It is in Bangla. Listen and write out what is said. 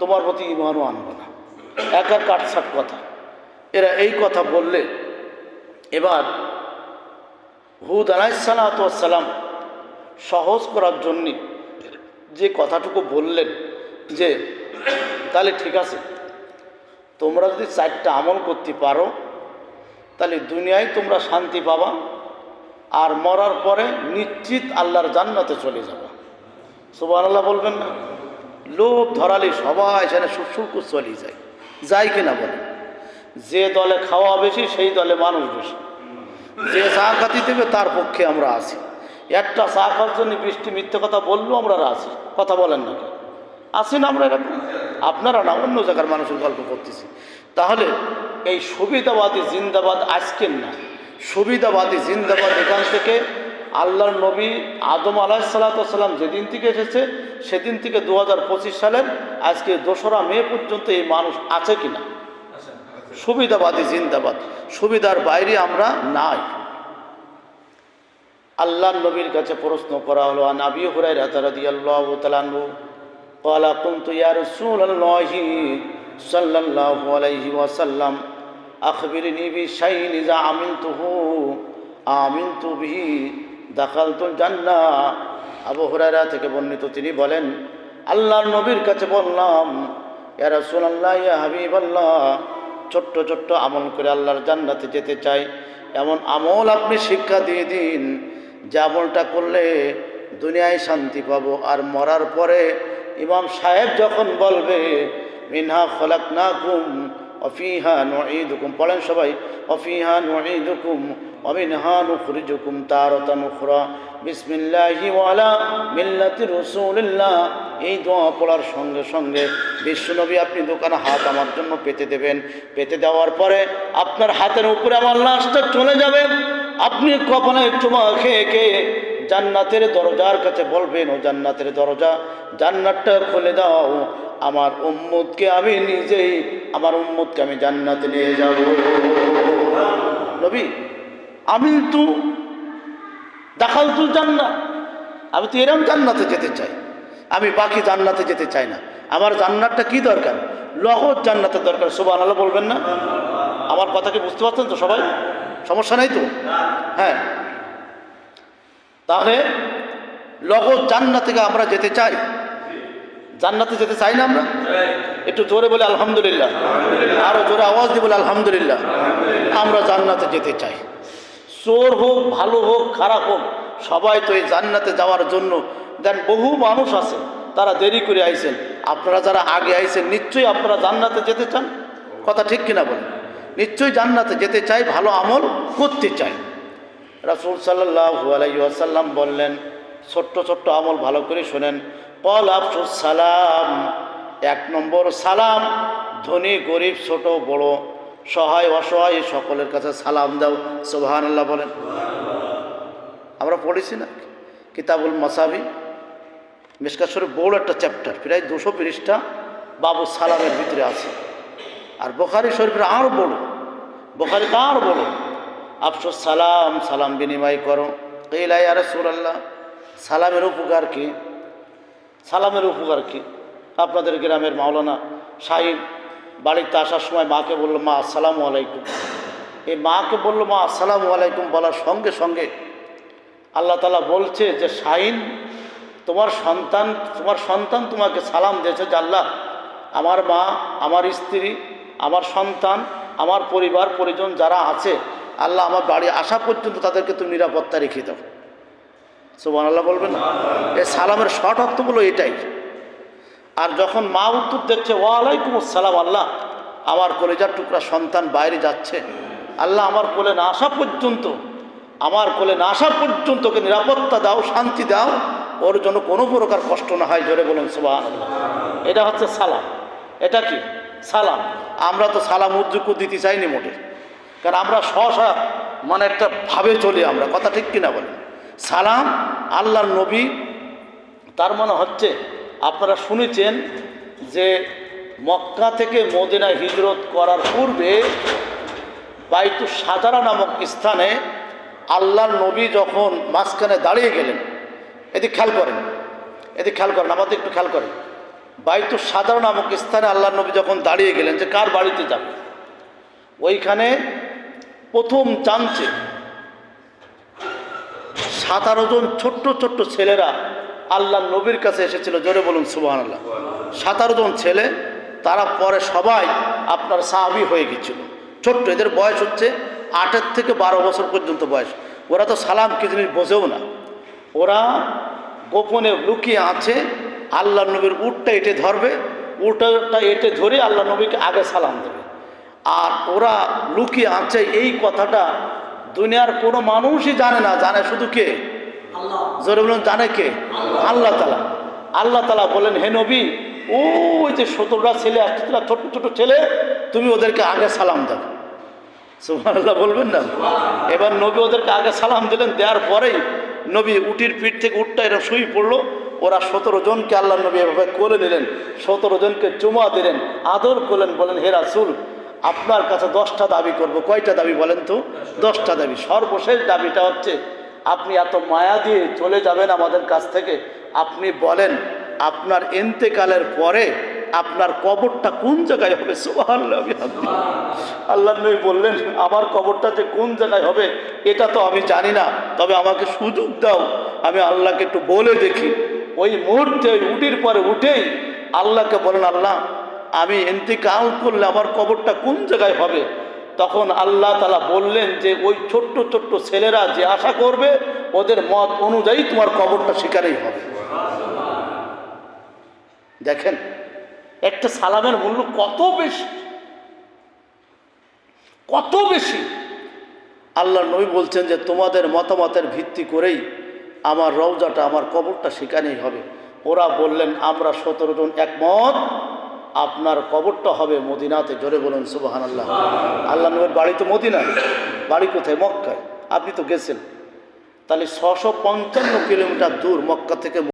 তোমার প্রতি ইমানও আনব না। একা কাটছাট কথা। এরা এই কথা বললে, এবার হুদ আলাইসালাম সহজ করার জন্যে যে কথাটুকু বললেন যে, তাহলে ঠিক আছে, তোমরা যদি চারটা আমল করতে পারো, তাহলে দুনিয়ায় তোমরা শান্তি পাবা, আর মরার পরে নিশ্চিত আল্লাহর জান্নাতে চলে যাবা। সুবাহ আল্লাহ বলবেন না? লোভ ধরালে সবাই সেখানে সুসুলকু চলে যায়। যায় কিনা বলে যে দলে খাওয়া বেশি, সেই দলে মানুষ বেশি। যে চা খাতি দেবে, তার পক্ষে আমরা আছি। একটা চা খাওয়ার জন্য বৃষ্টি মিথ্যে কথা বললেও আমরা আছি কথা বলেন না আছি না আমরা এরকম? আপনারা না, অন্য জায়গার মানুষের গল্প করতেছি। তাহলে এই সুবিধাবাদী জিন্দাবাদ আজকের না। সুবিধাবাদী জিন্দাবাদ এখান থেকে আল্লাহর নবী আদম আলাহিসাল্লাম যেদিন থেকে এসেছে সেদিন থেকে দু সালের আজকে দোসরা মে পর্যন্ত এই মানুষ আছে কিনা সুবিধাবাদী জিন্দাবাদ সুবিধার বাইরে আমরা নাই আল্লাহ নবীর কাছে প্রশ্ন করা হলো আন আবি হুরাই রাতারাদি আল্লাহ তালানু قال قلت يا رسول الله صلى الله عليه وسلم أخبرني بشيء إذا عملته آمنت به দাখালতুল জান্না আবু হরারা থেকে বর্ণিত তিনি বলেন, আল্লাহর নবীর কাছে বললাম এরা সোনাল্লা ইয়া হাবিবাল্লাহ, ছোট্ট ছোট্ট আমল করে আল্লাহর জান্নাতে যেতে চাই। এমন আমল আপনি শিক্ষা দিয়ে দিন, যে আমলটা করলে দুনিয়ায় শান্তি পাবো। আর মরার পরে ইমাম সাহেব যখন বলবে, মিনহা খোলাক না ঘুম অফিহা নুকুম পড়েন সবাই, অফিহা নুকুম অমিনহা নুখরিজুকুম তারতা নুখরা বিসমিল্লাহি ওয়ালা মিল্লাতি রসুলিল্লাহ। এই দোয়া পড়ার সঙ্গে সঙ্গে বিশ্বনবী আপনি দোকানে হাত আমার জন্য পেতে দেবেন। পেতে দেওয়ার পরে আপনার হাতের উপরে আমার লাশটা চলে যাবে। আপনি কখনো চুমা খেয়ে খেয়ে জান্নাতের দরজার কাছে বলবেন, ও জান্নাতের দরজা, জান্নাতটা খুলে দাও। আমার উম্মতকে আমি নিজেই, আমার উম্মতকে আমি জান্নাতে নিয়ে যাব। নবী, আমি তো দেখাল তুল জান্নাত, আমি তো এরম জান্নাতে যেতে চাই। আমি বাকি জান্নাতে যেতে চাই না। আমার জান্নাতটা কি দরকার? লগত জান্নাতের দরকার সুবাহ আল্লাহ বলবেন না? আমার কথা কি বুঝতে পারছেন তো সবাই? সমস্যা নেই তো? হ্যাঁ। তাহলে লগত জান্নাত থেকে আমরা যেতে চাই। জান্নাতে যেতে চাই না আমরা? একটু জোরে বলে আলহামদুলিল্লাহ। আরও জোরে আওয়াজ দিয়ে বলে আলহামদুলিল্লাহ। আমরা জান্নাতে যেতে চাই। চোর হোক, ভালো হোক, খারাপ হোক, সবাই তো এই জান্নাতে যাওয়ার জন্য দেন বহু মানুষ আছে, তারা দেরি করে আইছেন। আপনারা যারা আগে আইছেন, নিশ্চয়ই আপনারা জান্নাতে যেতে চান? কথা ঠিক কিনা বলেন? নিশ্চয়ই জান্নাতে যেতে চাই, ভালো আমল করতে চাই। রাসুল সাল্লাহু আলাইসাল্লাম বললেন, ছোট্ট ছোট্ট আমল ভালো করে শোনেন। পল আফসুস সালাম, এক নম্বর সালাম, ধনী, গরিব, ছোট, বড়, সহায়, অসহায় সকলের কাছে সালাম দাও। সোহান আল্লাহ বলেন। আমরা পড়েছি না? কিতাবুল মাসাবি মিসকাশ্বরের বড় একটা চ্যাপ্টার প্রায় দুশো পৃষ্ঠা বাবু সালামের ভিতরে আছে। আর বোখারি শরীফের আর বড়। বোখারিতে আরও বড়। আফসোস, সালাম সালাম বিনিময় করো। কেলাই আর সুরাল্লাহ সালামের উপকার কি? সালামের উপকার কি? আপনাদের গ্রামের মাওলানা সাহিব বাড়িতে আসার সময় মাকে বলল, মা, আসসালামু আলাইকুম। এই মাকে বলল, মা, আসসালামু আলাইকুম বলার সঙ্গে সঙ্গে আল্লাহ তালা বলছে যে, শাহিন, তোমার সন্তান তোমার সন্তান তোমাকে সালাম দিয়েছে যে, আল্লাহ, আমার মা, আমার স্ত্রী, আমার সন্তান, আমার পরিবার, পরিজন যারা আছে আল্লাহ আমার বাড়ি আসা পর্যন্ত তাদেরকে তুমি নিরাপত্তা রেখে দাও। সুবান আল্লাহ বলবেন? না এই সালামের শর্ট অর্থগুলো এটাই। আর যখন মা উত্তর দেখছে ওয়ালাইকুম আসসালাম আল্লাহ, আমার কলেজার টুকরা সন্তান বাইরে যাচ্ছে। আল্লাহ আমার কোলে না আসা পর্যন্ত, আমার কোলে না আসা পর্যন্ত ওকে নিরাপত্তা দাও, শান্তি দাও। ওর জন্য কোনো প্রকার কষ্ট না হয়। জোরে বলুন সুবাহ এটা হচ্ছে সালাম। এটা কি? সালাম। আমরা তো সালাম উদ্যোগ দিতে চাইনি মোটে। কারণ আমরা সহসা মানে একটা ভাবে চলি আমরা, কথা ঠিক কিনা বলেন। সালাম আল্লাহর নবী, তার মানে হচ্ছে আপনারা শুনেছেন যে মক্কা থেকে মদিনা হিজরত করার পূর্বে বাইতু সাজারা নামক স্থানে আল্লাহর নবী যখন মাঝখানে দাঁড়িয়ে গেলেন, এদিক খেয়াল করেন, এদিক খেয়াল করেন, আমাদের একটু খেয়াল করেন। বাইতু সাধারণ নামক স্থানে আল্লাহ নবী যখন দাঁড়িয়ে গেলেন, যে কার বাড়িতে যাবে? ওইখানে প্রথম জানছে সতেরো জন ছোট্ট ছোট্ট ছেলেরা আল্লাহ নবীর কাছে এসেছিল, জোরে বলুন সুবাহান আল্লাহ সতেরো জন ছেলে, তারা পরে সবাই আপনার সাহাবি হয়ে গেছিল ছোট্ট, এদের বয়স হচ্ছে আটের থেকে বারো বছর পর্যন্ত বয়স। ওরা তো সালাম কি জিনিস বোঝেও না। ওরা গোপনে লুকিয়ে আছে, আল্লাহ নবীর উটটা এটে ধরবে, উটটা এটে ধরে আল্লাহ নবীকে আগে সালাম দেবে। আর ওরা লুকিয়ে আছে এই কথাটা দুনিয়ার কোনো মানুষই জানে না। জানে শুধু কে? জোরে বলুন জানে কে? আল্লাহ। তালা আল্লাহ তালা বলেন হে নবী ওই যে সতেরোটা ছেলে আসতেছিল ছোট ছোট ছেলে তুমি ওদেরকে আগে সালাম দাও। সুবহানাল্লাহ বলবেন না? এবার নবী ওদেরকে আগে সালাম দিলেন দেওয়ার পরেই নবী উটির পিঠ থেকে উঠটা এরকম শুই পড়ল। ওরা সতেরো জনকে আল্লাহ নবী এভাবে কোলে নিলেন সতেরো জনকে চুমা দিলেন আদর করলেন বলেন হে রাসুল আপনার কাছে দশটা দাবি করব। কয়টা দাবি বলেন তো? দশটা দাবি। সর্বশেষ দাবিটা হচ্ছে, আপনি এত মায়া দিয়ে চলে যাবেন আমাদের কাছ থেকে। আপনি বলেন, আপনার এন্তেকালের পরে আপনার কবরটা কোন জায়গায় হবে। আল্লাহ নবী বললেন, আমার কবরটা যে কোন জায়গায় হবে, এটা তো আমি জানি না। তবে আমাকে সুযোগ দাও, আমি আল্লাহকে একটু বলে দেখি। ওই মুহূর্তে, ওই উটির পরে উঠেই আল্লাহকে বলেন, আল্লাহ আমি এন্তিকাল করলে আমার কবরটা কোন জায়গায় হবে? তখন আল্লাহ তালা বললেন যে, ওই ছোট্ট ছোট্ট ছেলেরা যে আশা করবে, ওদের মত অনুযায়ী তোমার কবরটা সেখানেই হবে। দেখেন, একটা সালামের মূল্য কত বেশি? কত বেশি? আল্লাহ নবী বলছেন যে, তোমাদের মতামতের ভিত্তি করেই আমার রওজাটা, আমার কবরটা সেখানেই হবে। ওরা বললেন, আমরা সতেরো জন একমত। আপনার কবরটা হবে মদিনাতে। জোরে বলুন সুবাহান আল্লাহ আল্লাহ নবীর বাড়ি তো মদিনায় বাড়ি কোথায়? মক্কায়। আপনি তো গেছেন। তাহলে ছশো পঞ্চান্ন কিলোমিটার দূর মক্কা থেকে